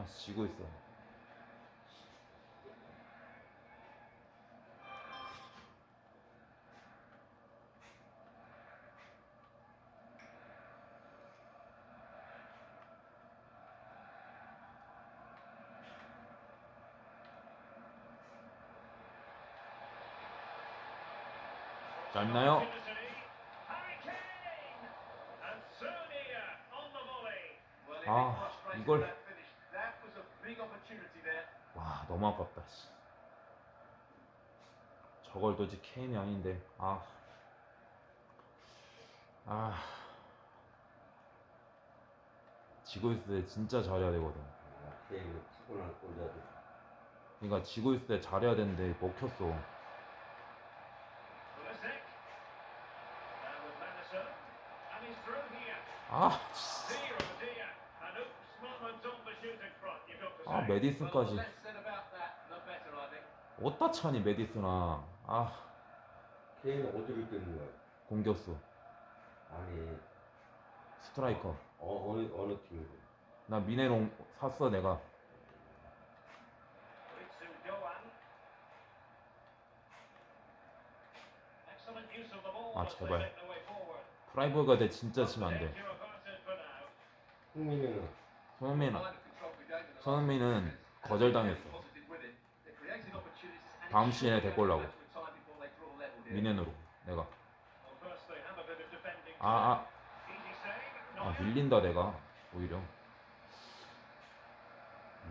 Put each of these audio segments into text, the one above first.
아 지고 있어. 짧나요? 아, 이걸- 와 너무 아깝다. 씨. 저걸 도대체 케인이 아닌데 아. 아. 지고 있을 때 진짜 잘해야 되거든. 치고 날 꼴자도 그러니까 지고 있을 때 잘해야 되는데 먹혔어. 아, 아 메디슨까지. 어디다 차니 메디슨아. 아 케이는 어디를 뜨는 거야? 공격수 아니 스트라이커. 어, 어느 어느 팀이고 나 미네롱 샀어 내가. 아 제발 프라이버가 돼 진짜 치면 안 돼. 흥민이는 손흥민 손흥민은 거절당했어. 다음 시즌에 데리고 오려고. 미넨으로 내가. 아, 아, 아 밀린다 내가 오히려.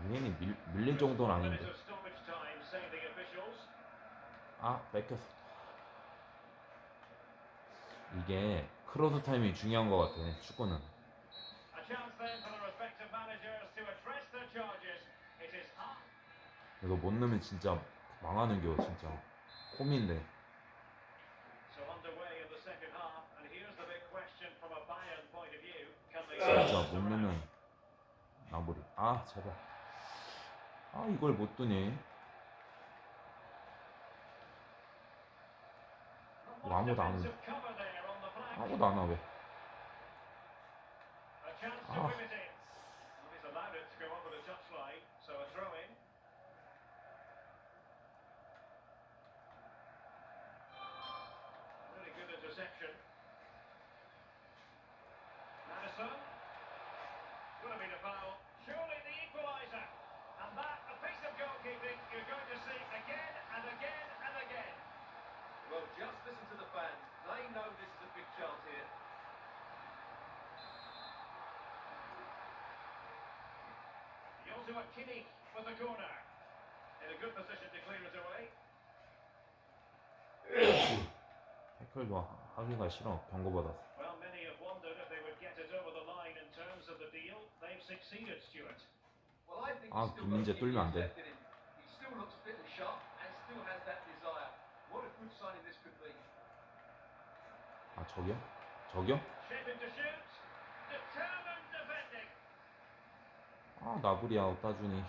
미넨이 밀, 밀릴 정도는 아닌데. 아 뺏겼어. 이게 크로스 타임이 중요한 것 같아 축구는. 이거 못 넣으면 진짜 망하는 겨 진짜. 홈인데. 진짜 못 넣으면 마무리. 아 제발. 아 이걸 못. 이거 아무도 안 오. 아무도 안 와 왜? 아. Joshua Kinney for the corner. In a good position to clear it away. 태클도 하기가 싫어 경고 받았어. Well, many have wondered if they would get it over the line in terms of the deal. They've succeeded, Stuart. Well, I think 아, 김민재 뚫리면 안 돼. He still looks fit and sharp and still has that desire. What a good signing this could be. 아 저기요? 저기요? Shaping to shoot. 아 나부리야 어따주니.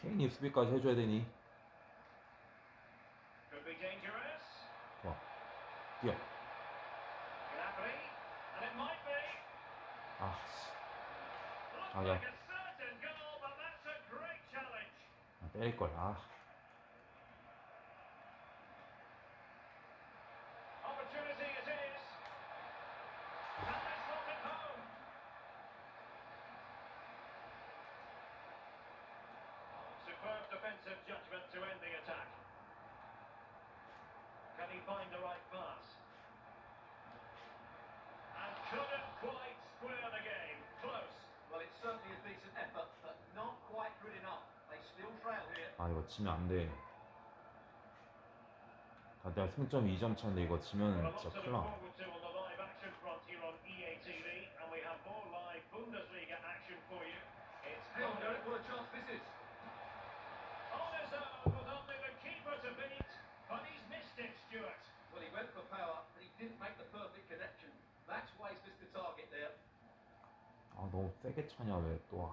케인이 수비까지 해줘야 되니. 좋아. 뛰어. Might be. 아 씨. Looks Okay. like a certain goal, but that's a great challenge. 아, 때릴 걸. 아. Opportunity it is. And they slot it home. Superb defensive judgment to end the attack. Can he find the right pass? And couldn't quite square the game. Close. Well, it's certainly a decent effort, but not quite good enough. They still trail here. 아 이거 지면 안 돼. 아, 내가 승점 2점 차인데 이거 지면 진짜 큰일 나. 아 너무 세게 차냐 왜 또.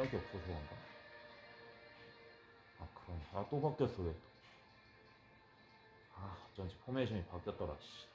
아 체력이 없어서 그런가? 아 그럼 아또 바뀌었어 왜? 아 어쩐지 포메이션이 바뀌었더라 씨.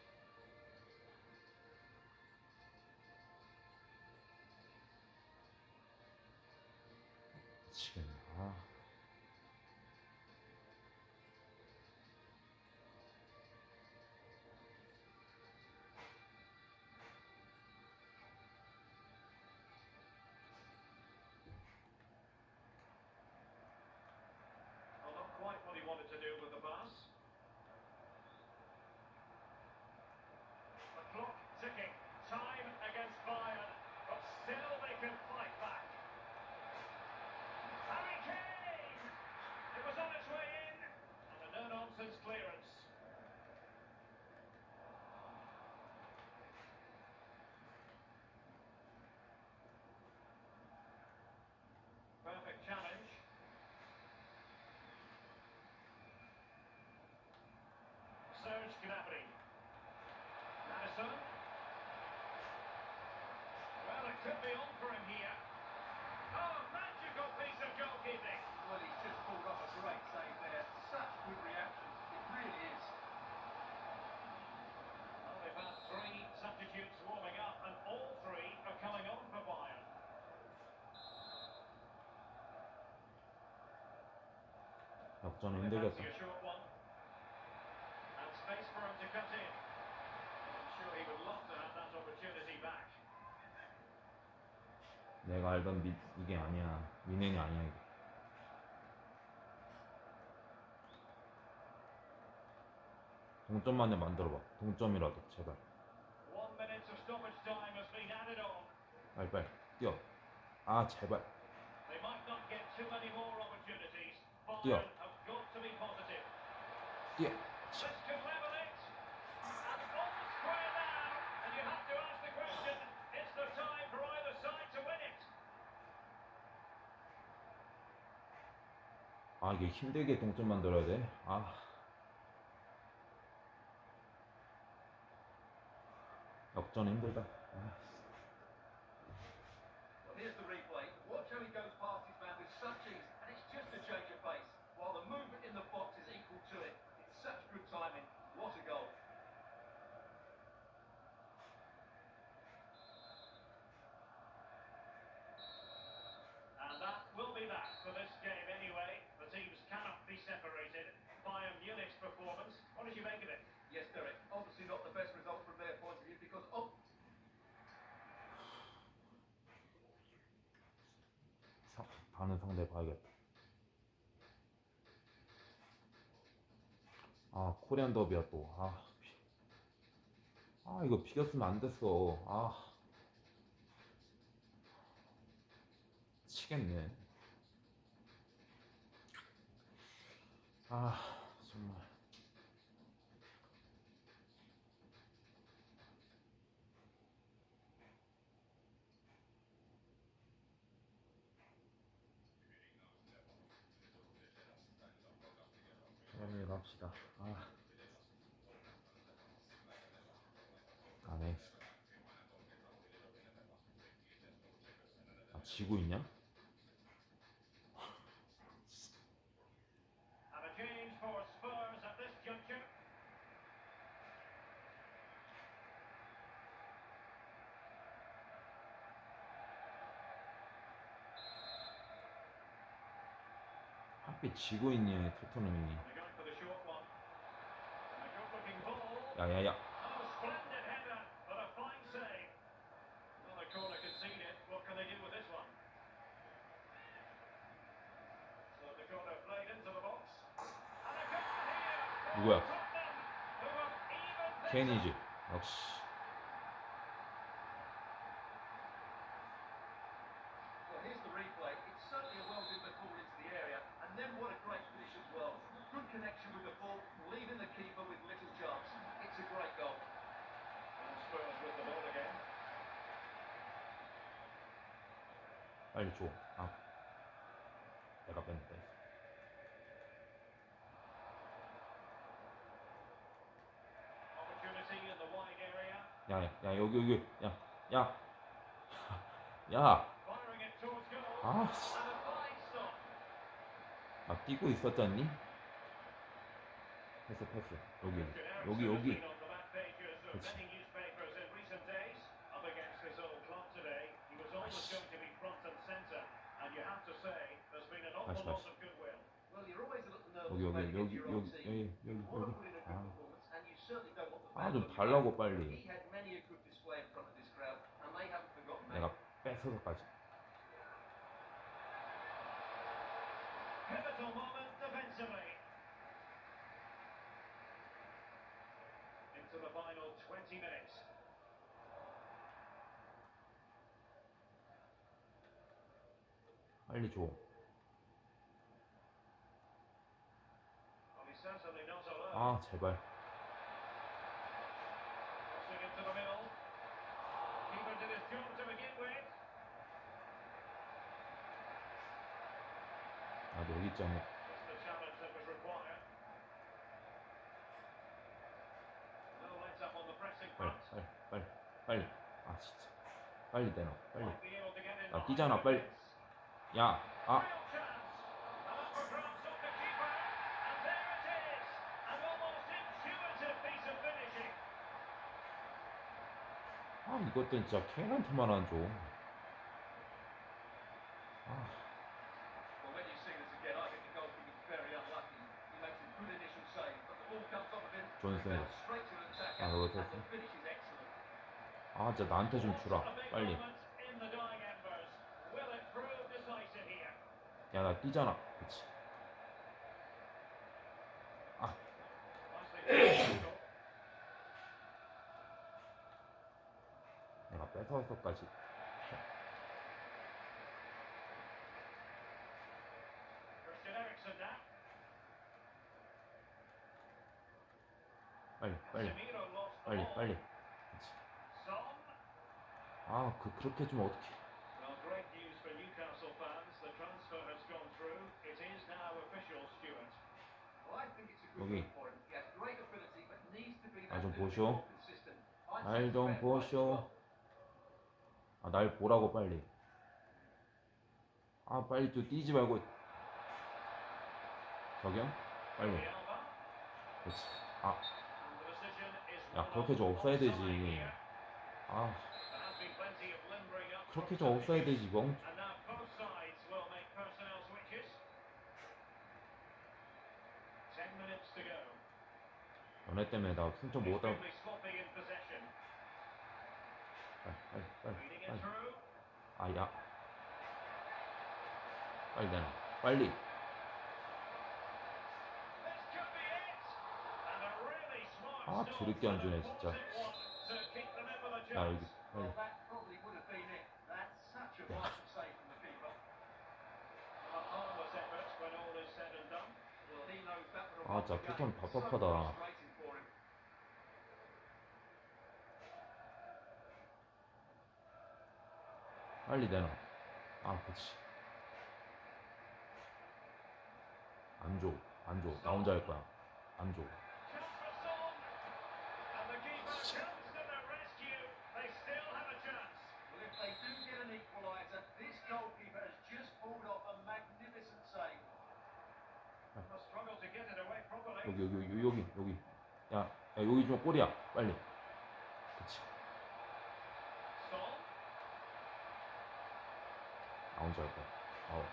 Opportunity back. 내가 알던 미, 이게 아니야. 미넨이 아니야 이게. 동점만에 만들어봐. 동점이라도 제발. 빨리 빨리 뛰어. 아 제발. 뛰어. It? 아 이게 힘들게 동점 만들어야 돼. 아. 역전 힘들다. 아. Well, here's the replay. Watch how he goes past his man with such ease, and it's just a change of pace, while the movement in the box is equal to it. It's such good timing. What a goal. And that will for this game anyway. The teams cannot be separated. Bayern Munich's performance, what did you make of it? Yes, Derek. Obviously not the best result from their point of view because of 상, 다른 상대 봐야겠다. 아 코리안 더비야 또. 아, 비- 아 이거 비겼으면 안 됐어. 아 치겠네. 아 정말. 그러면 갑시다. 아. 안 해. 아, 지고 있냐? And a change for Spurs at this juncture. 하필 지고 있냐, 토트넘이. 야야야. Oh, 누구야? 케인이지. 역시. Well, here's the replay. It's certainly a well-driven ball into the area, and then what a great finish as well. Good connection with the ball, leaving the keeper with little chance. It's a great goal. And Spurs with the ball again. 빨리 줘. 아. 내가 뺀다. Opportunity in the wide area. 야, 야, 야, 여기, 여기. 야, 야. 야. Firing it towards goal. 아, 씨. And a fine stop. 아, 뛰고 있었잖니? 패스, 패스. 여기, 여기, 여기. 그렇지. 아이씨. 다시, 다시. 여기, 여기, 여기, 여기. 여기, 여기, 여기. put in a good 아, performance, and you certainly don't want the 아, fans 좀 looking 달라고. 빨리. 내가 뺏어서까지. Pivotal moment defensively. Into the final 20 minutes. 빨리 줘. Well, he's certainly not alone. 아, 제발. the pressing 빨리. 빨리, 빨리, 빨리. 아, 진짜. 빨리 내놔, 빨리. 아, behind 뛰잖아, 빨리. 야, 아. 아, 이것들 진짜 케인한테만 안 줘. 아, Well, when you see this again, I think the goalkeeper's very unlucky. He makes a good initial save, but the ball comes off of him. 존슨. 아, 이거 됐어. 아, 진짜 나한테 좀 주라. 빨리. 야, 나 뛰잖아. 그치. Done. 내가 뺏어서까지. 빨리, 빨리, 빨리, ball. 빨리. 그치. Son. 아, 그, 그렇게 좀 어떻게. 여기. move for him. He has great ability, but needs to be 아, that 좀 little bit 보쇼. 날 좀 보쇼. 아, 날 보라고 빨리. 아, 빨리 또 뛰지 말고. 저기요? 빨리. 그렇지. 아, And the decision is 야, 그렇게 좀 없어야 되지. 아, 그렇게 좀 없어야. 되지, 멍. 연애 때문에 나 승점 못 얻다. 빨리, 빨리, 빨리, Feeding it 빨리. through. 아, 야. 빨리 내놔. 빨리. 아, 더럽게 안 주네, 진짜. 야, 여기, 빨리. would 아, 진짜. So 답답하다. 빨리 내놔. 아, 그치. 안 줘. 안 줘. 나 혼자 할 거야. 안 줘. Chance for Son. And the keeper comes to the rescue. They still have a chance. Well, if they do get an equaliser, this goalkeeper has just pulled off a magnificent save. A struggle to get it away properly. 여기, 여기, 여기, 여기, 여기. 야, 야, 여기 좀 골이야. 빨리. 나 혼자 할 거야. 어.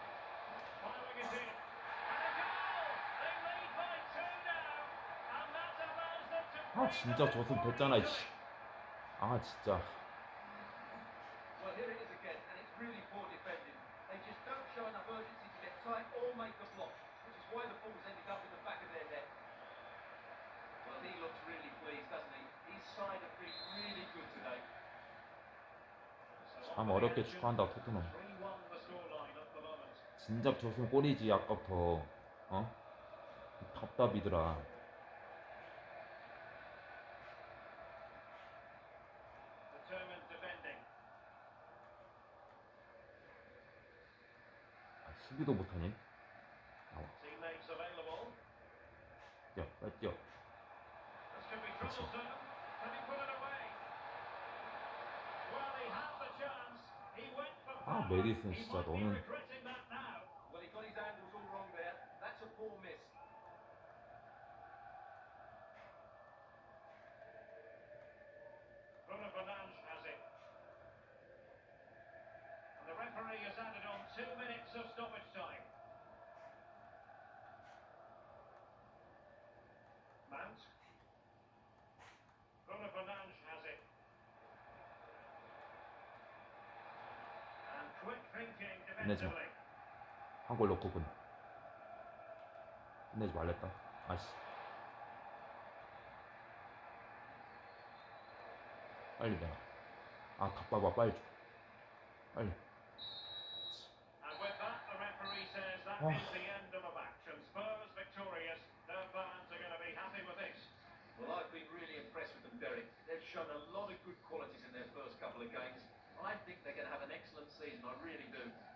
To 아, 진짜 forward 됐잖아, 이씨. 아, 진짜. They just don't show enough urgency to get tight or make the block, which is why the ball's ended up in looks really pleased, doesn't he? His side have been really good today. 참 어렵게 축구한다 토트넘 진작 줬으면 꼴이지 아까부터 어? 답답이더라 아, 수비도 못하니? 야 빨리 뛰어 Newcastle. I believe this Well, he got his angles all wrong there. That's a poor miss. 끝내지 마. 한 골 넣고 끝 끝내지 말랬다 아씨 빨리 내가 아 갑봐봐 빨리 줘 빨리 Oh. do.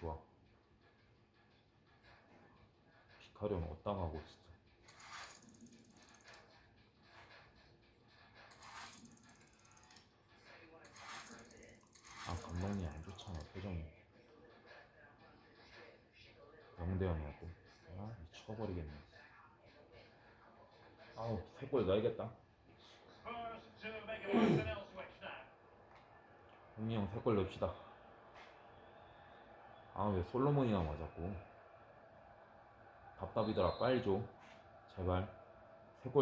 좋아. 비카리온 어땅하고 진짜. 아 감독님 안 좋잖아 표정이. 영대형이었고? 아 미쳐버리겠네. 아우 세골 넣어야겠다. 형님 형 세골 넣읍시다 아 왜 솔로몬이나 맞았고 답답이더라 빨리 줘 제발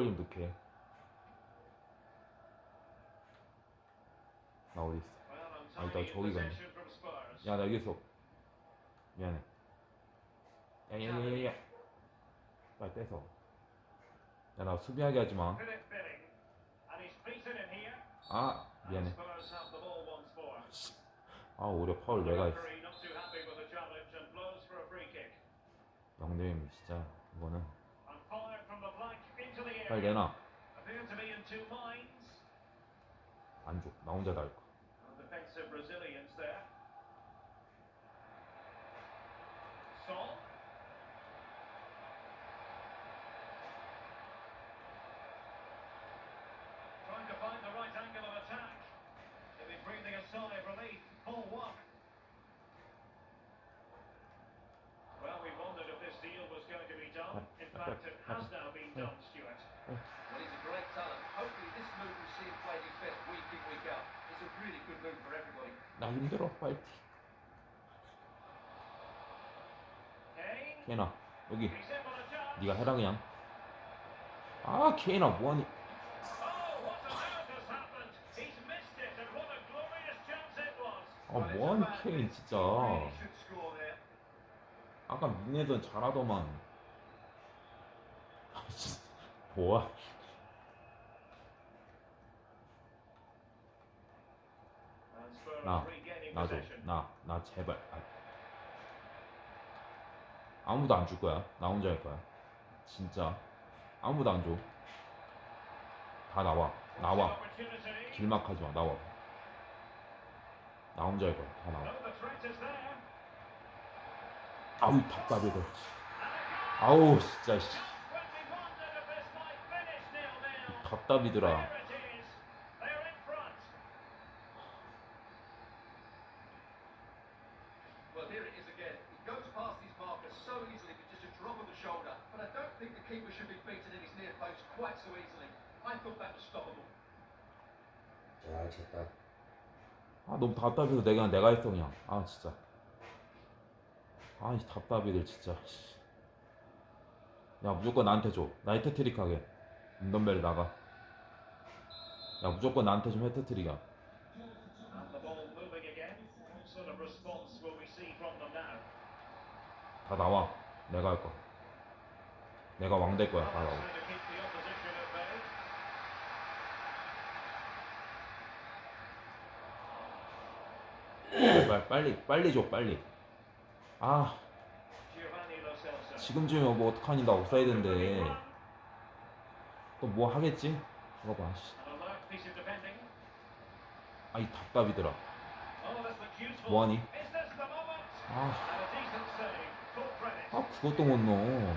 좀 넣게 나 어디 있어 Well, 아, untidy 이따 저기 가네. possession from Spurs. 야나 여기 있어 미안해 야야야야야 빨리 뺏어 야나 수비하게 하지마. 아 미안해. 아 오히려 파울 내가 했어 referee not too happy with the challenge and blows for a free kick. 영대형 진짜 이거는 빨리. 내놔 two minds. 안줘 나 혼자 다할 거야 And defensive resilience there. Sol. Trying to find the right angle of attack. He'll be breathing a sigh of relief. Paul Walk. Well, we wondered if this deal was going to be done. In fact, it has now been done, Stuart. Well, he's a great talent. Hopefully, this move will see him playing his best week in, week out. It's a really good move for everybody. 나 힘들어 Kane. 케인아 여기. 네가 해라 그냥 아 케인아 뭐하니 Oh, what on earth has happened? He's missed it, and what a glorious chance it was. 아 뭐하니 케인 진짜. 아까 민혜전 잘하더만 아. Spurs 나, possession. 나나 제발 아. 아무도 안 줄 거야 나 혼자 할 거야 진짜 아무도 안 줘 다 나와 나와. 길막하지 마 나와 나 혼자 할 거야 다 나와. 아우 답답해. 아우 진짜 답답이더라. 아 너무 답답해서 내가 내가 했어 그냥 아 진짜 아 이 답답이들 진짜 씨. 야 무조건 나한테 줘나 헤트트릭 하게 운동벨 나가 야 무조건 나한테 좀 now? 다 나와. 내가 할 거야. 내가 왕 될 거야. 다 나와. 제발 빨리 빨리 줘 빨리. 아. 지금쯤이면 뭐 어떡하니 나 옵사이드인데 Run, 또 뭐 하겠지? 이거 봐. 씨. an alert piece of defending. 아이 답답이더라. Oh. 뭐하니? 아. 아 그것도 못 넣어.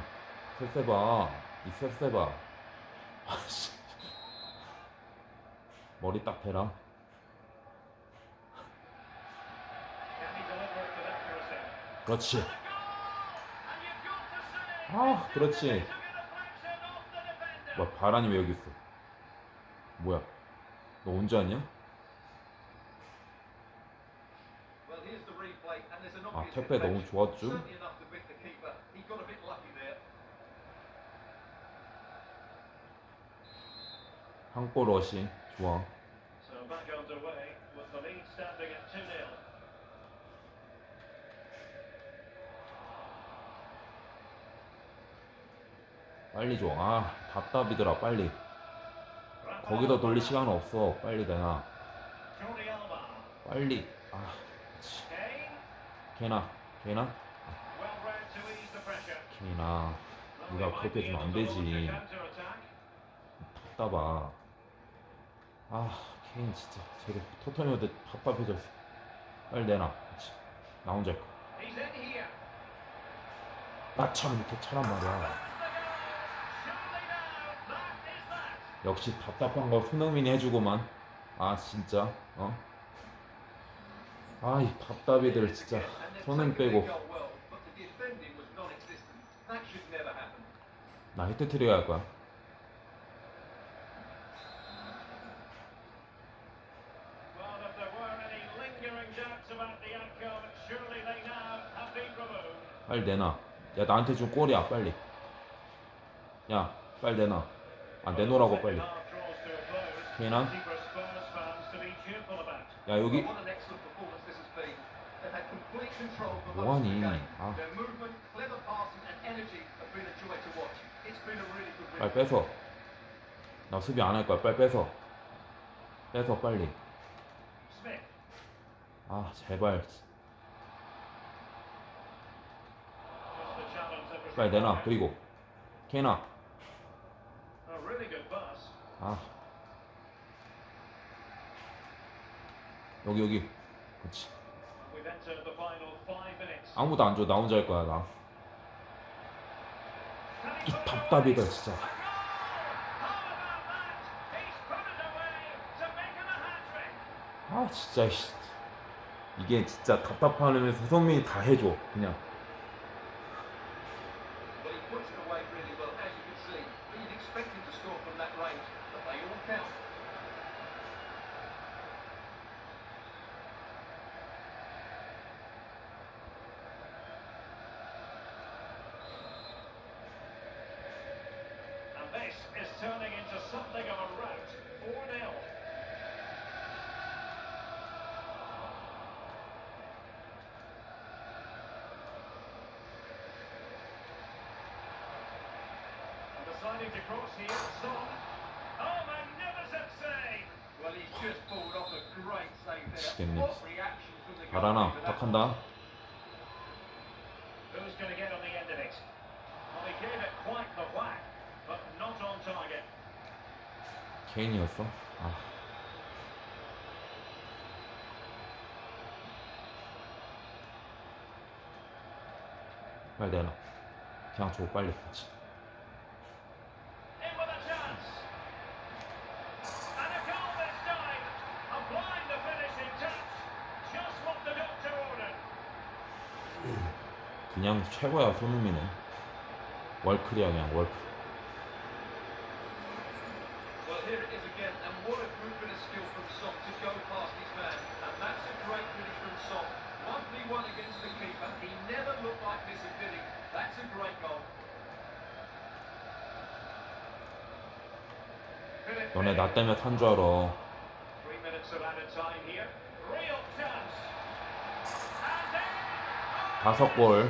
셉셉아 이 셉셉아. 아씨 머리 딱 대라. 그렇지. 아 그렇지. 뭐 바란이 왜 여기 있어? 뭐야? 너 언제 왔냐? 아 택배 너무. 좋았죠? 한골 러시 좋아. So back underway with the lead standing at 2-0. 빨리 줘. 아 답답이더라 빨리. 거기다 돌릴 시간 없어. 빨리 Alba. 빨리. 아 치. Pressure. 케나 Well, 네가 그렇게 해주면 안 되지. 답답아. 아 케인 진짜 쟤도 토트넘한테 답답해졌어. 빨리 내놔. 그치. 나 혼자 할 거야. 나참 이렇게 차란 말이야. 역시 답답한 거 손흥민이 해주고만. 아 진짜 어? 아이 답답이들 진짜 their 빼고. 나 히트트릭 할 거야. 빨리 내놔. 야 나한테 준 골이야 빨리. 야 빨리 내놔. 아 내놓으라고 빨리. About. 야 여기 뭐하니? 아 빨리. 뺏어. 나 수비 안 할 거야. 빨리 뺏어. 뺏어 빨리. 아 제발. 빨리 내놔. 그리고 케나. A really good pass. 아 여기 여기. 그렇지. 아무도 안 줘. 나 혼자 할 거야 나. 이 답답이다? 진짜. 아 진짜 씨. 이게 진짜 답답하면서 손흥민이 다 해줘. 그냥. To score from that range, but they all count. And this is turning into something of a rout. Deciding to cross here, Son. Oh, magnificent save! Well, he's just pulled off a great save there. What reaction from the 바라나 부탁한다. Who's going to get on the end of it? Well, he gave it quite the whack, but not on target. 케인이었어. 아. 빨리 내놔. 그냥 줘 빨리. 그렇지. In with a chance. And a goal this time. Applying the finishing touch. Just what the doctor ordered. 그냥 최고야 손흥민은. 월클이야 그냥 월클. Well, here it is again, and what a good bit of skill from Son to go past his man. And that's a great finish from Son. 1v1 against the keeper. He never looked like this at Billy. That's a great goal. Philip 너네 나. 때문에 산줄 알아. 다섯 골.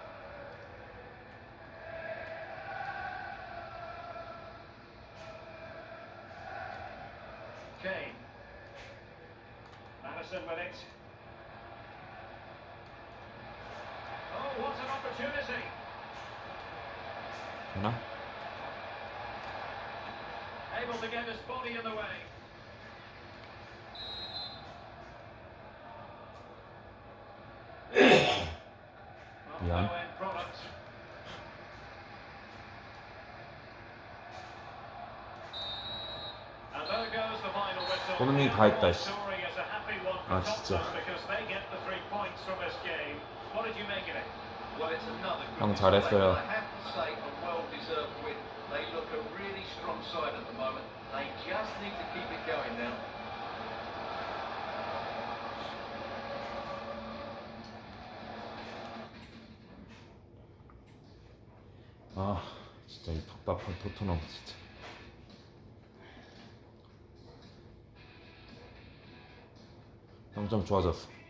Kane. Madison with it. Oh, what an opportunity! 되나? Able to get his body in the way. Well, Yeah. 손흥민이 다 했다, 씨. 아, 진짜. 형 잘했어요. 아, 진짜 이 답답한 토트넘 진짜. 점점 좋아졌어.